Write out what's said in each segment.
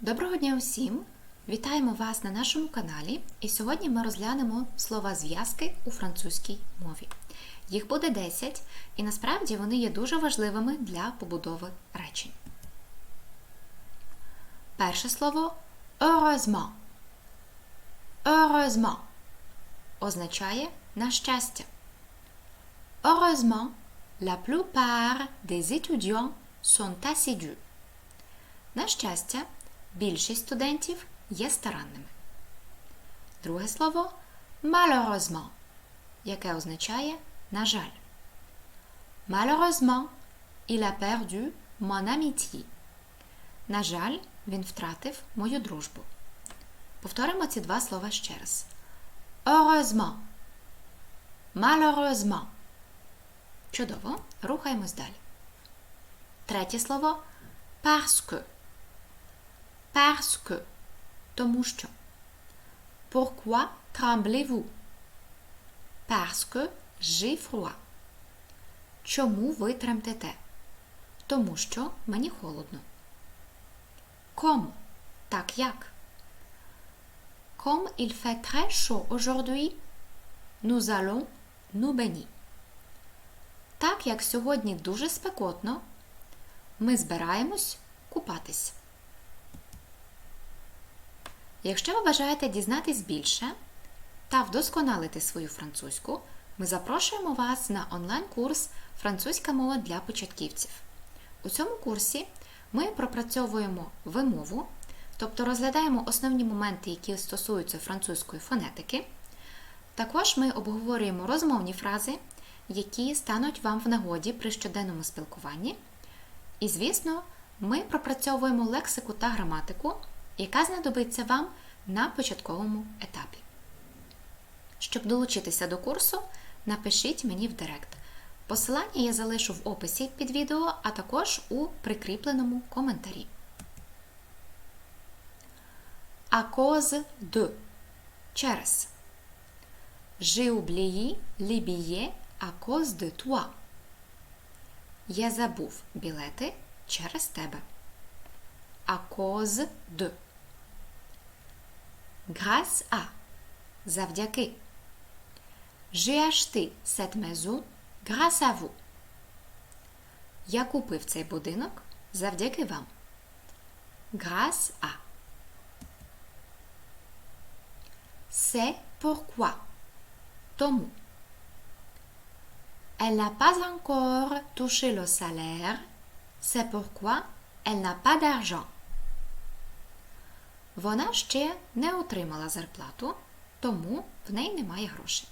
Доброго дня усім! Вітаємо вас на нашому каналі. І сьогодні ми розглянемо слова зв'язки у французькій мові. Їх буде 10, і насправді вони є дуже важливими для побудови речень. Перше слово heureusement. Heureusement означає на щастя. Heureusement, la plupart des étudiants sont assidus. На щастя, більшість студентів є старанними. Друге слово malheureusement, яке означає на жаль. Malheureusement, il a perdu mon amitié. На жаль, він втратив мою дружбу. Повторимо ці два слова ще раз. Heureusement. Malheureusement. Чудово. Рухаємось далі. Третє слово parce que. Parce que. Тому що. Pourquoi tremblez-vous? Parce que j'ai froid. Чому ви тремтете? Тому що мені холодно. Comme. Так як? Comme il fait très chaud aujourd'hui, nous allons nous baigner. Так як сьогодні дуже спекотно, ми збираємось купатись. Якщо ви бажаєте дізнатись більше та вдосконалити свою французьку, ми запрошуємо вас на онлайн-курс Французька мова для початківців. У цьому курсі ми пропрацьовуємо вимову, тобто розглядаємо основні моменти, які стосуються французької фонетики. Також ми обговорюємо розмовні фрази, які стануть вам в нагоді при щоденному спілкуванні. І, звісно, ми пропрацьовуємо лексику та граматику, яка знадобиться вам на початковому етапі. Щоб долучитися до курсу, напишіть мені в Директ. Посилання я залишу в описі під відео, а також у прикріпленому коментарі. À cause de. Через. J'ai oublié les billets à. Я забув білети через тебе. À cause. Grâce à. Завдяки. J'ai acheté cette maison grâce à vous. Я купив цей будинок завдяки вам. Grâce à. C'est pourquoi. Тому. Elle n'a pas encore touché le salaire. C'est pourquoi elle n'a pas d'argent. Вона ще не отримала зарплату, тому в неї немає грошей.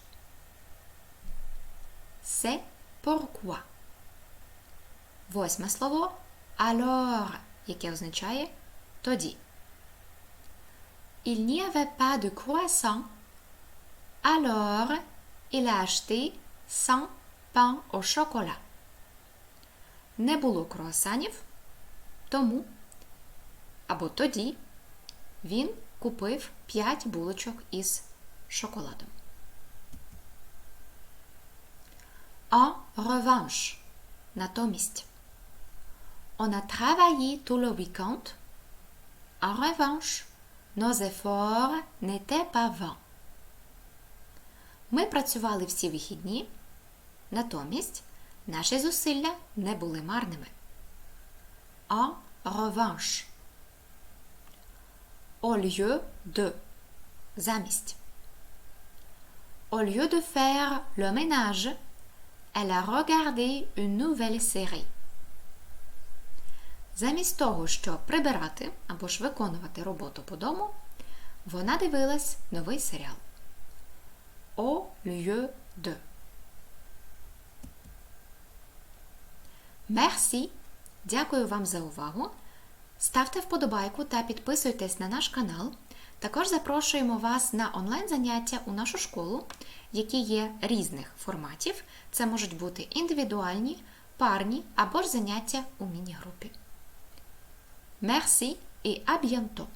C'est pourquoi. Восьме слово alors, яке означає тоді. Il n'y avait pas de croissant. Alors, il a acheté 100 pain au chocolat. Не було круасанів, тому або тоді він купив 5 булочок із шоколадом. En revanche, натомість. On a travaillé tout le week-end. En revanche, nos efforts n'étaient pas vains. Ми працювали всі вихідні, натомість наші зусилля не були марними. En revanche. Au lieu de. Замість. Au lieu de faire le ménage, elle a regardé une nouvelle série. Замість того, щоб прибирати або ж виконувати роботу по дому, вона дивилась новий серіал. Au lieu de. Merci. Дякую вам за увагу. Ставте вподобайку та підписуйтесь на наш канал. Також запрошуємо вас на онлайн-заняття у нашу школу, які є різних форматів. Це можуть бути індивідуальні, парні або ж заняття у міні-групі. Merci і à bientôt!